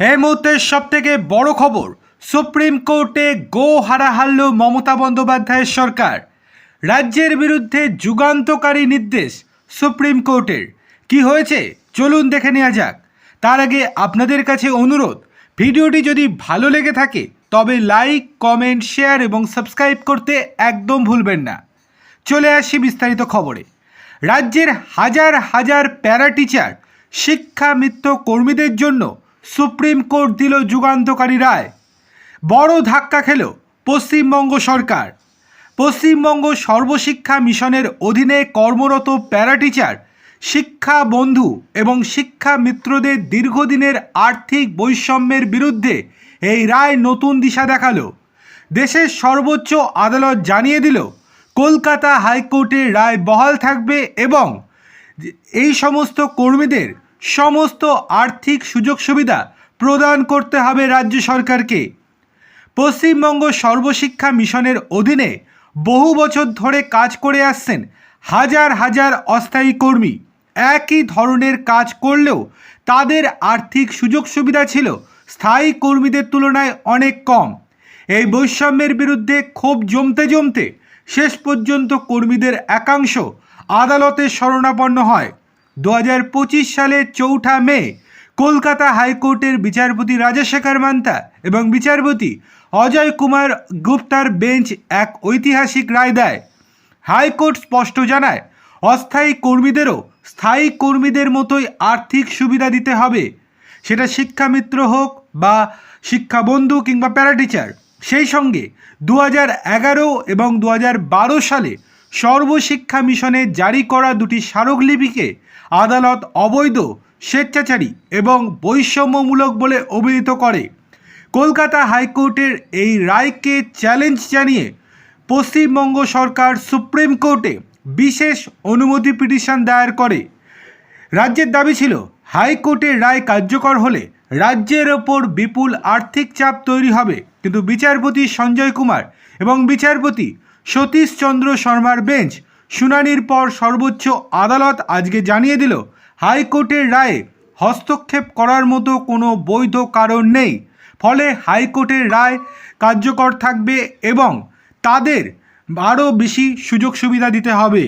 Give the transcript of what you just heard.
এই মুহূর্তের সব থেকে বড় খবর, সুপ্রিম কোর্টে গো হারাহাল্য মমতা বন্দ্যোপাধ্যায়ের সরকার। রাজ্যের বিরুদ্ধে যুগান্তকারী নির্দেশ সুপ্রিম কোর্টের। কি হয়েছে? চলুন দেখে নেওয়া যাক। তার আগে আপনাদের কাছে অনুরোধ, ভিডিওটি যদি ভালো লেগে থাকে, তবে লাইক, কমেন্ট, শেয়ার এবং সাবস্ক্রাইব করতে একদম ভুলবেন না। চলে আসি বিস্তারিত খবরে। রাজ্যের হাজার হাজার প্যারা টিচার শিক্ষা মিত্র কর্মীদের জন্য সুপ্রিম কোর্ট দিল যুগান্তকারী রায়। বড় ধাক্কা খেল পশ্চিমবঙ্গ সরকার। পশ্চিমবঙ্গ সর্বশিক্ষা মিশনের অধীনে কর্মরত প্যারা টিচার শিক্ষা বন্ধু এবং শিক্ষা মিত্রদের দীর্ঘদিনের আর্থিক বৈষম্যের বিরুদ্ধে এই রায় নতুন দিশা দেখাল। দেশের সর্বোচ্চ আদালত জানিয়ে দিল, কলকাতা হাইকোর্টের রায় বহাল থাকবে এবং এই সমস্ত কর্মীদের সমস্ত আর্থিক সুযোগ সুবিধা প্রদান করতে হবে রাজ্য সরকারকে। পশ্চিমবঙ্গ সর্বশিক্ষা মিশনের অধীনে বহু বছর ধরে কাজ করে আসছেন হাজার হাজার অস্থায়ী কর্মী। একই ধরনের কাজ করলেও তাদের আর্থিক সুযোগ সুবিধা ছিল স্থায়ী কর্মীদের তুলনায় অনেক কম। এই বৈষম্যের বিরুদ্ধে ক্ষোভ জমতে জমতে শেষ পর্যন্ত কর্মীদের একাংশ আদালতে শরণাপন্ন হয়। দু সালের চৌঠা মে কলকাতা হাইকোর্টের বিচারপতি রাজশেখর মান্তা এবং বিচারপতি অজয় কুমার গুপ্তার বেঞ্চ এক ঐতিহাসিক রায় দেয়। হাইকোর্ট স্পষ্ট জানায়, অস্থায়ী কর্মীদেরও স্থায়ী কর্মীদের মতোই আর্থিক সুবিধা দিতে হবে। সেটা শিক্ষামিত্র হোক বা শিক্ষাবন্ধু কিংবা প্যারাটিচার। সেই সঙ্গে দু এগারো এবং দু বারো সালে সর্বশিক্ষা মিশনে জারি করা দুটি স্মারকলিপিকে আদালত অবৈধ, স্বেচ্ছাচারী এবং বৈষম্যমূলক বলে অভিহিত করে। কলকাতা হাইকোর্টের এই রায়কে চ্যালেঞ্জ জানিয়ে পশ্চিমবঙ্গ সরকার সুপ্রিম কোর্টে বিশেষ অনুমতি পিটিশন দায়ের করে। রাজ্যের দাবি ছিল, হাইকোর্টের রায় কার্যকর হলে রাজ্যের ওপর বিপুল আর্থিক চাপ তৈরি হবে। কিন্তু বিচারপতি সঞ্জয় কুমার এবং বিচারপতি সতীশ চন্দ্র শর্মার বেঞ্চ শুনানির পর সর্বোচ্চ আদালত আজকে জানিয়ে দিল, হাইকোর্টের রায়ে হস্তক্ষেপ করার মতো কোনো বৈধ কারণ নেই। ফলে হাইকোর্টের রায় কার্যকর থাকবে এবং তাদের আরও বেশি সুযোগ সুবিধা দিতে হবে।